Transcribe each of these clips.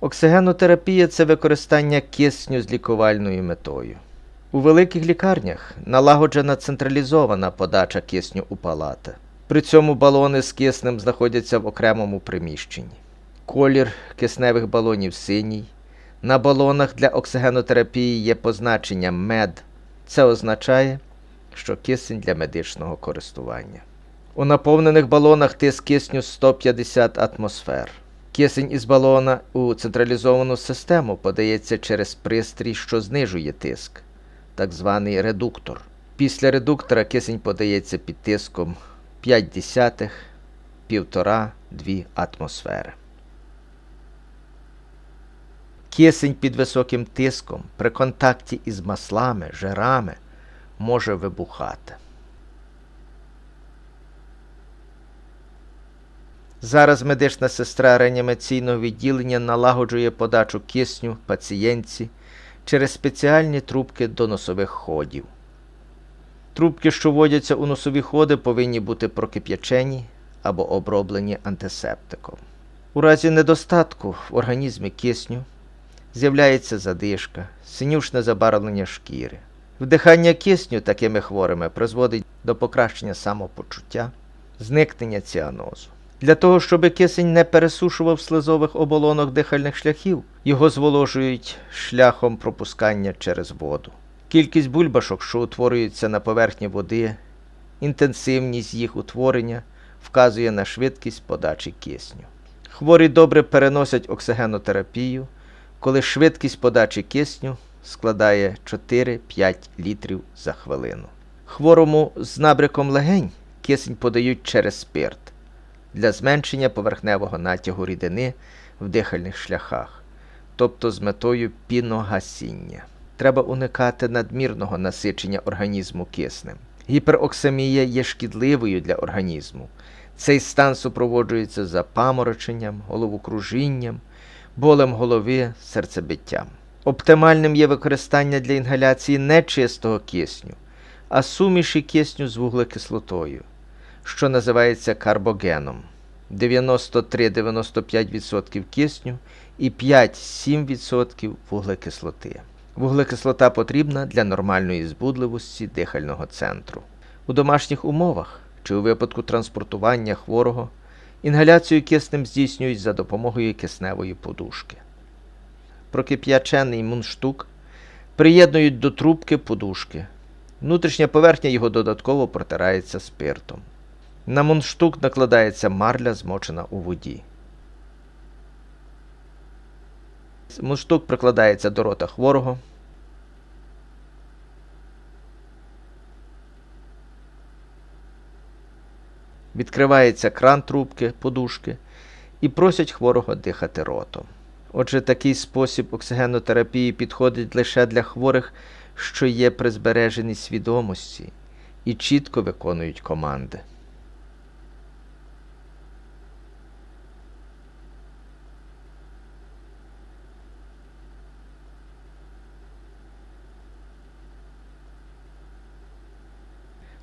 Оксигенотерапія це використання кисню з лікувальною метою. У великих лікарнях налагоджена централізована подача кисню у палати. При цьому балони з киснем знаходяться в окремому приміщенні. Колір кисневих балонів синій. На балонах для оксигенотерапії є позначення мед. Це означає, що кисень для медичного користування. У наповнених балонах тиск кисню 150 атмосфер. Кисень із балона у централізовану систему подається через пристрій, що знижує тиск, так званий редуктор. Після редуктора кисень подається під тиском 5 десятих, 1,5-2 атмосфери. Кисень під високим тиском при контакті із маслами, жирами може вибухати. Зараз медична сестра реанімаційного відділення налагоджує подачу кисню пацієнтці через спеціальні трубки до носових ходів. Трубки, що вводяться у носові ходи, повинні бути прокип'ячені або оброблені антисептиком. У разі недостатку в організмі кисню з'являється задишка, синюшне забарвлення шкіри. Вдихання кисню такими хворими призводить до покращення самопочуття, зникнення ціанозу. Для того, щоб кисень не пересушував слизових оболонок дихальних шляхів, його зволожують шляхом пропускання через воду. Кількість бульбашок, що утворюються на поверхні води, інтенсивність їх утворення вказує на швидкість подачі кисню. Хворі добре переносять оксигенотерапію, коли швидкість подачі кисню складає 4-5 літрів за хвилину. Хворому з набряком легень кисень подають через спирт для зменшення поверхневого натягу рідини в дихальних шляхах, тобто з метою піногасіння. Треба уникати надмірного насичення організму киснем. Гіпероксамія є шкідливою для організму. Цей стан супроводжується запамороченням, головокружінням, болем голови, серцебиттям. Оптимальним є використання для інгаляції не чистого кисню, а суміші кисню з вуглекислотою, що називається карбогеном 93-95% кисню і 5-7% вуглекислоти. Вуглекислота потрібна для нормальної збудливості дихального центру. У домашніх умовах чи у випадку транспортування хворого інгаляцію киснем здійснюють за допомогою кисневої подушки. Прокип'ячений мундштук приєднують до трубки подушки. Внутрішня поверхня його додатково протирається спиртом. На мундштук накладається марля, змочена у воді. Мундштук прикладається до рота хворого. Відкривається кран трубки, подушки і просять хворого дихати ротом. Отже, такий спосіб оксигенотерапії підходить лише для хворих, що є при збереженні свідомості і чітко виконують команди.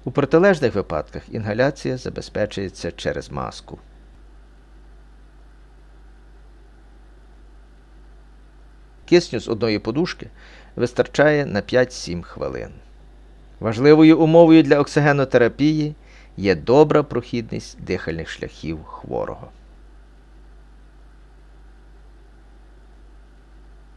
У протилежних випадках інгаляція забезпечується через маску. Кисню з одної подушки вистачає на 5-7 хвилин. Важливою умовою для оксигенотерапії є добра прохідність дихальних шляхів хворого.